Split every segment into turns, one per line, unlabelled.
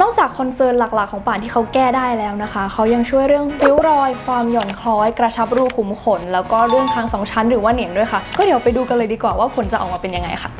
นอกจากคอนเซิร์นหลักๆ ของป่านที่เขาแก้ได้แล้วนะคะ เขายังช่วยเรื่องริ้วรอย ความหย่อนคล้อย กระชับรูขุมขน แล้วก็เรื่องคางสองชั้นหรือว่าเหนียงด้วยค่ะ ก็เดี๋ยวไปดูกันเลยดีกว่าว่าผลจะออกมาเป็นยังไงค่ะ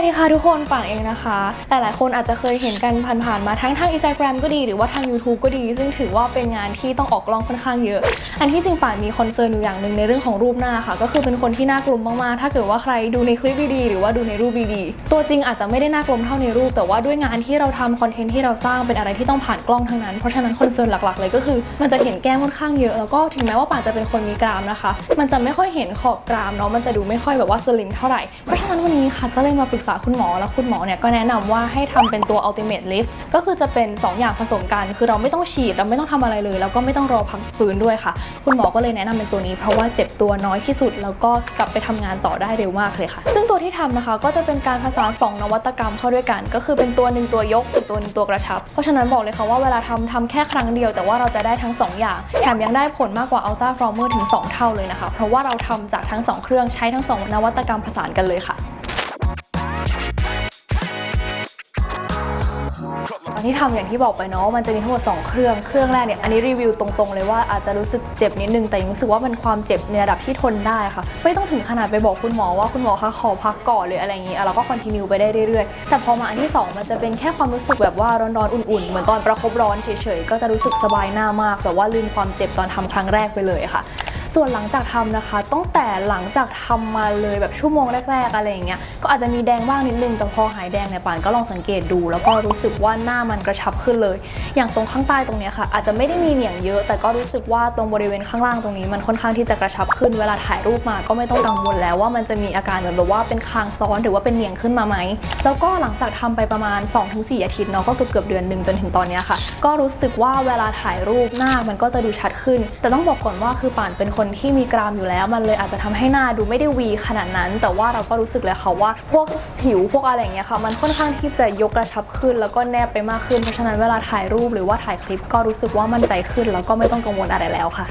วัสดีค่ะทุกคนป่านเองนะคะ หลายๆ คนอาจจะเคยเห็นกันผ่านๆมาทั้งทาง Instagram ก็ดีหรือว่าทาง YouTube ก็ดี ซึ่งถือว่าเป็นงานที่ต้องออกกล้องค่อนข้างเยอะ อันที่จริงป่านมีคอนเซิร์นอยู่อย่างหนึ่งในเรื่องของรูปหน้าค่ะ ก็คือเป็นคนที่น้ากลมมากๆ ถ้าเกิดว่าใครดูในคลิปดีๆ หรือว่าดูในรูปดีๆ ตัวจริงอาจจะไม่ได้น้ากลมเท่าในรูป แต่ว่าด้วยงานที่เราทำคอนเทนต์ที่เราสร้างเป็นอะไรที่ต้องผ่านกล้องทั้งนั้น เพราะฉะนั้นคอนเซิร์นหลักๆ เลยก็คือมันจะเห็นแก้มค่อนข้างเยอะ แล้วก็ถึงแม้ว่าป่านจะเป็นคนมีกรามนะคะ มันจะไม่ค่อยเห็นขอบกรามเนาะ มันจะดูไม่ค่อยแบบว่าสลิมเท่าไหร่ เพราะฉะนั้นวันนี้ค่ะก็เลยมาปรึกษาคุณหมอแล้วคุณหมอเนี่ยก็แนะนำว่าให้ทำเป็นตัว ultimate lift ก็คือจะเป็น 2 อย่างผสมกัน คือเราไม่ต้องฉีดเราไม่ต้องทำอะไรเลย แล้วก็ไม่ต้องรอพักฟื้นด้วยค่ะ คุณหมอก็เลยแนะนำเป็นตัวนี้ เพราะว่าเจ็บตัวน้อยที่สุด แล้วก็กลับไปทำงานต่อได้เร็วมากเลยค่ะ ซึ่งตัวที่ทำนะคะก็จะเป็นการผสาน2นวัตกรรมเข้าด้วยกัน ก็คือเป็นตัวหนึ่งตัวยกอีกตัวหนึ่งตัวกระชับ เพราะฉะนั้นบอกเลยค่ะว่าเวลาทำทำแค่ครั้งเดียว แต่ว่าเราจะได้ทั้ง 2 อย่าง แถมยังได้ผลมากกว่า Ultra Former ถึง 2 เท่าเลยนะคะ เพราะว่าเราทำจากทั้ง 2 เครื่องใช้ทั้ง 2 นวัตกรรมผสานกันเลยค่ะ อนที่ทำอย่างที่บอกไปเนาะมันจะมีทั้งหมด2เครื่องเครื่องแรกเนี่ยอันนี้รีวิวตรงๆ เลยว่าอาจจะรู้สึกเจ็บนิดนึงแต่ยังรู้สึกว่ามันความเจ็บในระดับที่ทนได้ค่ะ ไม่ต้องถึงขนาดไปบอกคุณหมอว่าคุณหมอคะขอพักก่อนหรืออะไรอย่างนี้เราก็คอนติเนียไปได้เรื่อยๆ แต่พอมาอันที่ 2 มันจะเป็นแค่ความรู้สึกแบบว่าร้อนๆอุ่นๆ เหมือนตอนประคบร้อนเฉยๆก็จะรู้สึกสบายหน้ามากแต่ว่าลืมความเจ็บตอนทำครั้งแรกไปเลยค่ะ ส่วนหลังจากทำนะคะตั้งแต่หลังจากทำมาเลยแบบชั่วโมงแรกๆอะไรอย่างเงี้ยก็อาจจะมีแดงบ้างนิดนึงแต่พอหายแดงเนี่ยป่านก็ลองสังเกตดู แล้วก็รู้สึกว่าหน้ามันกระชับขึ้นเลย อย่างตรงข้างใต้ตรงเนี้ยค่ะ อาจจะไม่ได้มีเหนียงเยอะ แต่ก็รู้สึกว่าตรงบริเวณข้างล่างตรงนี้ มันค่อนข้างที่จะกระชับขึ้นเวลาถ่ายรูปมาก็ไม่ต้องกังวลแล้วว่ามันจะมีอาการหมือนแบบว่าเป็นคางซ้อนหรือว่าเป็นเหนียงขึ้นมาไหมแล้วก็หลังจากทำไปประมาณ 2-4 อาทิตย์เนาะก็เกือบเกือบเดือนหนึ่งจนถึงตอนเนี้ยค่ะ ก็รู้สึกว่าเวลาถ่ายรูปหน้ามันก็จะดูชัดขึ้น แต่ต้องบอกก่อนว่าคือป่านเป็นคนที่มีกรามอยู่แล้ว มันเลยอาจจะทำให้หน้าดูไม่ได้วีขนาดนั้น แต่ว่าเราก็รู้สึกเลยค่ะว่า พวกผิวพวกอะไรอย่างเงี้ยค่ะมันค่อนข้างที่จะยกกระชับขึ้น แล้วก็แนบไปมากขึ้นเพราะฉะนั้นเวลาถ่ายรูปหรือว่าถ่ายคลิปก็รู้สึกว่ามั่นใจขึ้น แล้วก็ไม่ต้องกังวลอะไรแล้วค่ะ